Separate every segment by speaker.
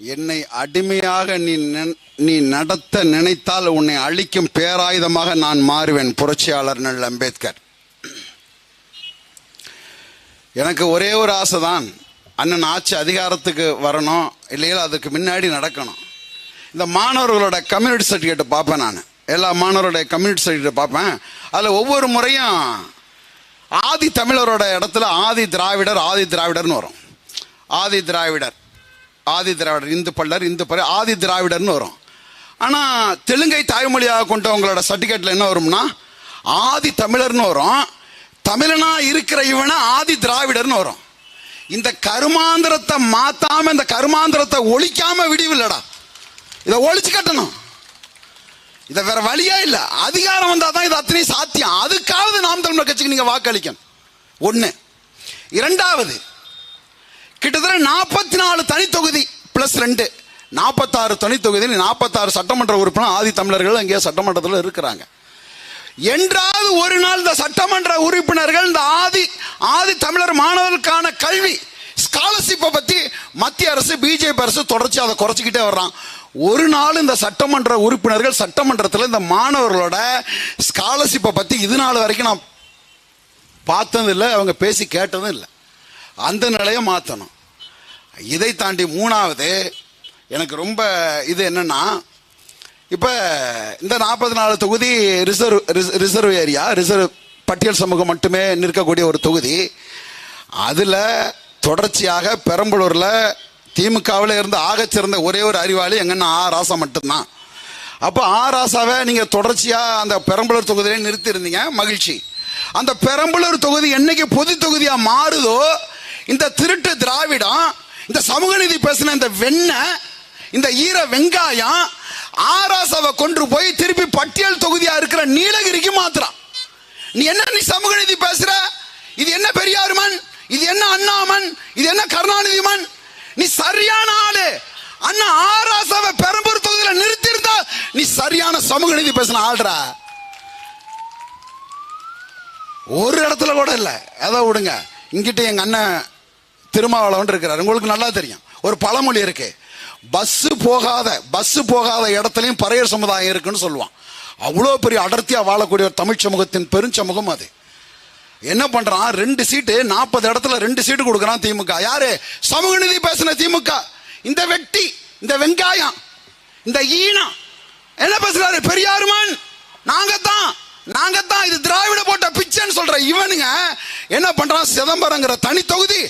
Speaker 1: என்னை அடிமையாக நீ நீ நடத்த நினைத்தால் உன்னை அழிக்கும் பேராயுதமாக நான் மாறுவேன் புரட்சியாளர் நல் அம்பேத்கர். எனக்கு ஒரே ஒரு ஆசை தான் அண்ணன் ஆட்சி அதிகாரத்துக்கு வரணும் இல்லையா அதுக்கு முன்னாடி நடக்கணும். இந்த மாணவர்களோட கம்யூனிட்டி சர்டிஃபிகேட்டை பார்ப்பேன் நான். எல்லா மாணவரோட கம்யூனிட்டி சர்டிஃபிகேட்டை பார்ப்பேன். அதில் ஒவ்வொரு முறையும் ஆதி தமிழரோட இடத்துல ஆதி திராவிடர் ஆதி திராவிடர்னு வரும். ஆதி திராவிடர். ஆதி திராவிடர் இந்து பள்ளர் இந்து பல்லர் ஆதி திராவிடர்னு வரும். ஆனால் தெலுங்கை தாய்மொழியாக கொண்டவங்களோட சர்டிஃபிகேட்டில் என்ன வரும்னா ஆதி தமிழர்னு வரும். தமிழனா இருக்கிற இவனை ஆதி திராவிடர்னு வரும். இந்த கருமாந்திரத்தை மாத்தாம இந்த கருமாந்திரத்தை ஒழிக்காம விடிவில்லடா. இதை ஒழிச்சு கட்டணும். இதை வேற வழியே இல்லை. அதிகாரம் வந்தால் தான் இது அத்தனையும் சாத்தியம். அதுக்காவது நாம் தமிழர் கட்சிக்கு நீங்கள் வாக்களிக்கணும். ஒன்று இரண்டாவது கிட்டத்தட்ட நாற்பத்தி நாலு தனித்தொகுதி பிளஸ் ரெண்டு. நாற்பத்தாறு தனித்தொகுதியில் நாற்பத்தாறு சட்டமன்ற உறுப்பினர் ஆதி தமிழர்கள் அங்கே சட்டமன்றத்தில் இருக்கிறாங்க. என்றாவது ஒரு நாள் இந்த சட்டமன்ற உறுப்பினர்கள் இந்த ஆதி ஆதி தமிழர் மாணவர்களுக்கான கல்வி ஸ்காலர்ஷிப்பை பற்றி மத்திய அரசு பிஜேபி அரசு தொடர்ச்சி அதை குறைச்சிக்கிட்டே வர்றான். ஒரு நாள் இந்த சட்டமன்ற உறுப்பினர்கள் சட்டமன்றத்தில் இந்த மாணவர்களோட ஸ்காலர்ஷிப்பை பற்றி இது நாள் வரைக்கும் நான் பார்த்ததும் இல்லை அவங்க பேசி கேட்டதும் இல்லை. அந்த நிலையை மாற்றணும் இதை தாண்டி மூணாவது எனக்கு ரொம்ப இது என்னென்னா இப்போ இந்த நாற்பத்தி நாலு தொகுதி ரிசர்வ் ரிசர்வ் ஏரியா ரிசர்வ் பட்டியல் சமூகம் மட்டுமே நிற்கக்கூடிய ஒரு தொகுதி. அதில் தொடர்ச்சியாக பெரம்பலூரில் திமுகவில் இருந்து ஆகச்சிறந்த ஒரே ஒரு அறிவாளி எங்கன்னா ஆ. ராசா மட்டும்தான். அப்போ ஆ. ராசாவை நீங்கள் தொடர்ச்சியாக அந்த பெரம்பலூர் தொகுதியிலே நிறுத்தியிருந்தீங்க. மகிழ்ச்சி. அந்த பெரம்பலூர் தொகுதி என்னைக்கு பொது தொகுதியாக மாறுதோ இந்த திருட்டு திராவிடம் இந்த சமூக நீதி பேசின இந்த வெண்ணெய் இந்த ஈர வெங்காயம் ஆராசாவை கொண்டு போய் திருப்பி பட்டியல் தொகுதியா இருக்கிற நீலகிரிக்கு மாத்துறான். நீ என்ன நீ சமூக நீதி பேசுற? இது என்ன பெரியாருமன் இது என்ன அண்ணாமன் இது என்ன கருணாநிதி மண்? நீ சரியான ஆளு. அண்ணா ஆராசாவை பெரம்பூர் தொகுதியில நிறுத்தியிருந்தா நீ சரியான சமூக நீதி பேசின ஆள்றா ஒரு இடத்துல கூட இல்லை. எதை விடுங்க. இங்கிட்ட எங்க அண்ணன் திருமாவளவன் இருக்கிறார். உங்களுக்கு நல்லா தெரியும். ஒரு பழமொழி இருக்கு. பஸ் போகாத பஸ் போகாத இடத்துலையும் பறையர் சமுதாயம் இருக்குன்னு சொல்லுவான். அவ்வளோ பெரிய அடர்த்தியாக வாழக்கூடிய ஒரு தமிழ் சமூகத்தின் பெருஞ்சமூகம் அது. என்ன பண்றான்? ரெண்டு சீட்டு நாற்பது இடத்துல ரெண்டு சீட்டு கொடுக்குறான் திமுக. யாரு? சமூக நிதி பேசின திமுக. இந்த வெட்டி இந்த வெங்காயம் இந்த ஈனம். என்ன பேசுறாரு? பெரியாருமான் நாங்க தான் நாங்க தான் இது திராவிட போட்ட பிச்சைன்னு சொல்ற இவனுங்க என்ன பண்றான்? சிதம்பரங்கிற தனி தொகுதி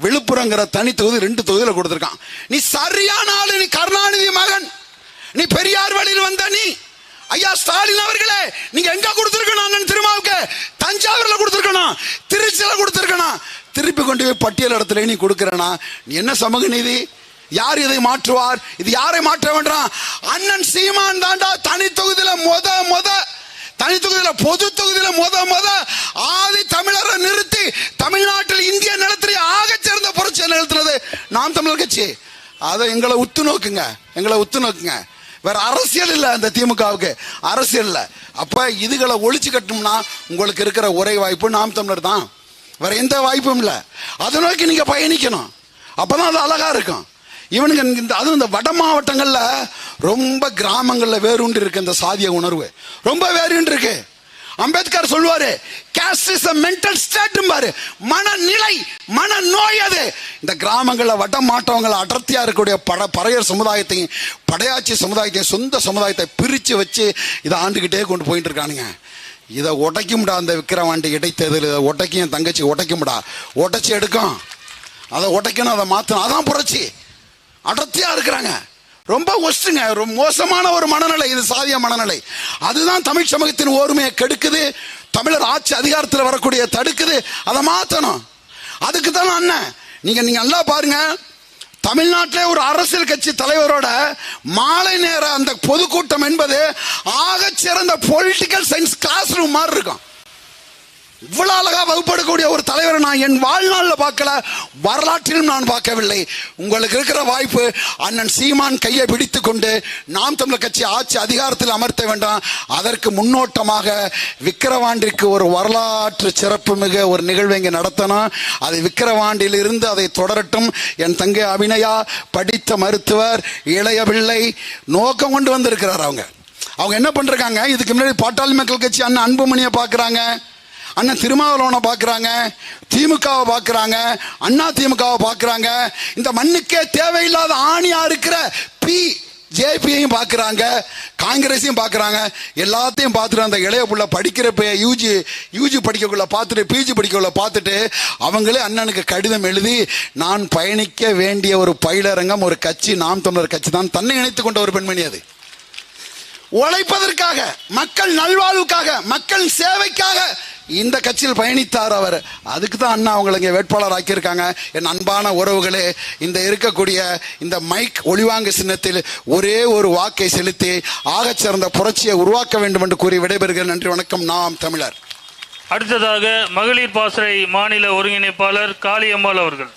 Speaker 1: விழுப்புரங்கிற தனி தொகுதி ரெண்டு தொகுதியில் கொடுத்துருக்கான். நீ சரியான ஆளு நீ கருணாநிதி மகன். நீ பெரியார் வழியில் வந்த நீ. ஐயா ஸ்டாலின் அவர்களே நீங்க எங்க கொடுத்துருக்கணும் அண்ணன் திருமாவுக்கு? தஞ்சாவூர்ல கொடுத்துருக்கணும். திருச்சியில கொடுத்துருக்கணும். திருப்பி கொண்டு போய் பட்டியல் இடத்துல நீ கொடுக்கறனா? நீ என்ன சமூக நீதி? யார் இதை மாற்றுவார்? இது யாரை மாற்ற வேண்டாம்? அண்ணன் சீமான் தாண்டா தனி தொகுதியில மொத மொத. தனி தொகுதியில பொது தொகுதியில மொத மொத. ஆதி தமிழரை நிறுத்தி தமிழ்நாட்டில் இந்திய நிலத்திலே நாம் தமிழர் கட்சி. அதை எங்களை உத்து நோக்குங்க. எங்களை உத்து நோக்குங்க. வேற அரசியல் இல்லை அந்த திமுகவுக்கு. அரசியல் இல்லை. அப்போ இதுகளை ஒழிச்சு கட்டணும்னா உங்களுக்கு இருக்கிற ஒரே வாய்ப்பு நாம் தமிழர் தான். வேற எந்த வாய்ப்பும் இல்லை. அதை நோக்கி நீங்கள் பயணிக்கணும். அப்போ தான் அது அழகாக இருக்கும். இவனுங்க இந்த அதுவும் இந்த வட மாவட்டங்களில் ரொம்ப கிராமங்களில் வேரூண்டு இருக்கு இந்த சாதிய உணர்வு. ரொம்ப வேரூண்டு இருக்குது அம்பேத்கர் சொல்லுவாரு கேஸ்ட் இஸ் மென்டல் ஸ்டேட் பாரு மனநிலை மனநோய் அது. இந்த கிராமங்களில் வட மாட்டவங்களை அடர்த்தியா இருக்கக்கூடிய பட பறையர் சமுதாயத்தையும் படையாட்சி சமுதாயத்தையும் சொந்த சமுதாயத்தை பிரித்து வச்சு இதை ஆண்டுக்கிட்டே கொண்டு போயிட்டு இருக்கானுங்க. இதை உடைக்கும்டா அந்த விக்கிரவாண்டி இடைத்தேர்தல். இதை உடைக்கும் என் தங்கச்சி உடைக்கும்டா. உடைச்சி எடுக்கும். அதை உடைக்கணும் அதை மாற்றணும் அதான் புரட்சி. அடர்த்தியாக இருக்கிறாங்க. ரொம்ப ஒஸ்ட்டுங்க ரொம்ப மோசமான ஒரு மனநிலை. இது சாதிய மனநிலை. அதுதான் தமிழ் சமூகத்தின் ஓர்மையை கெடுக்குது. தமிழர் ஆட்சி அதிகாரத்தில் வரக்கூடிய தடுக்குது. அதை மாற்றணும் அதுக்கு தான் அண்ணன். நீங்கள் நீங்கள் நல்லா பாருங்க. தமிழ்நாட்டிலே ஒரு அரசியல் கட்சி தலைவரோட மாலை நேர அந்த பொதுக்கூட்டம் என்பது ஆக சிறந்த பொலிட்டிக்கல் சயின்ஸ் கிளாஸ் ரூம் மாதிரி இருக்கும். இவ்வளவு அழகா வகுப்படக்கூடிய ஒரு தலைவரை நான் என் வாழ்நாளில் பார்க்கல. வரலாற்றிலும் நான் பார்க்கவில்லை. உங்களுக்கு இருக்கிற வாய்ப்பு அண்ணன் சீமான் கையை பிடித்து கொண்டு நாம் தமிழர் கட்சி ஆட்சி அதிகாரத்தில் அமர்த்த வேண்டாம். அதற்கு முன்னோட்டமாக விக்கிரவாண்டிற்கு ஒரு வரலாற்று சிறப்பு மிக ஒரு நிகழ்வை இங்கே நடத்தணும் அது விக்கிரவாண்டியில் இருந்து அதை தொடரட்டும். என் தங்கை அபிநயா படித்த மருத்துவர் இளைய பிள்ளை நோக்கம் கொண்டு வந்திருக்கிறார் அவங்க. அவங்க என்ன பண்றாங்க இதுக்கு முன்னாடி பாட்டாளி மக்கள் கட்சி அண்ணன் அன்புமணியை பார்க்குறாங்க. அண்ணன் திருமாவளவனை பார்க்குறாங்க திமுகவை பார்க்குறாங்க அண்ணா திமுகவை பார்க்குறாங்க. இந்த மண்ணுக்கே தேவையில்லாத ஆணியாக இருக்கிற பி ஜேபியையும் பார்க்குறாங்க காங்கிரஸையும் பார்க்குறாங்க. எல்லாத்தையும் பார்த்துட்டு அந்த இளைய புள்ள படிக்கிறப்ப யூஜி யூஜி படிக்கக்குள்ள பார்த்துட்டு பிஜி படிக்கக்குள்ள பார்த்துட்டு அவங்களே அண்ணனுக்கு கடிதம் எழுதி நான் பயணிக்க வேண்டிய ஒரு பயிலரங்கம் ஒரு கட்சி நாம் தமிழர் கட்சி தான். தன்னை இணைத்து கொண்ட ஒரு பெண்மணி அது. உழைப்பதற்காக மக்கள் நல்வாழ்வுக்காக மக்கள் சேவைக்காக இந்த கட்சியில் பயணித்தார் அவர். அதுக்கு தான் அண்ணா அவங்களை இங்கே வேட்பாளர் ஆக்கியிருக்காங்க. என் அன்பான உறவுகளே இந்த இருக்கக்கூடிய இந்த மைக் ஒளிவாங்க சின்னத்தில் ஒரே ஒரு வாக்கை செலுத்தி ஆகச் சிறந்த புரட்சியை உருவாக்க வேண்டும் என்று கூறி விடைபெறுகிறேன். நன்றி வணக்கம். நாம் தமிழர்.
Speaker 2: அடுத்ததாக மகளிர் பாசறை மாநில ஒருங்கிணைப்பாளர் காளியம்மாள் அவர்கள்.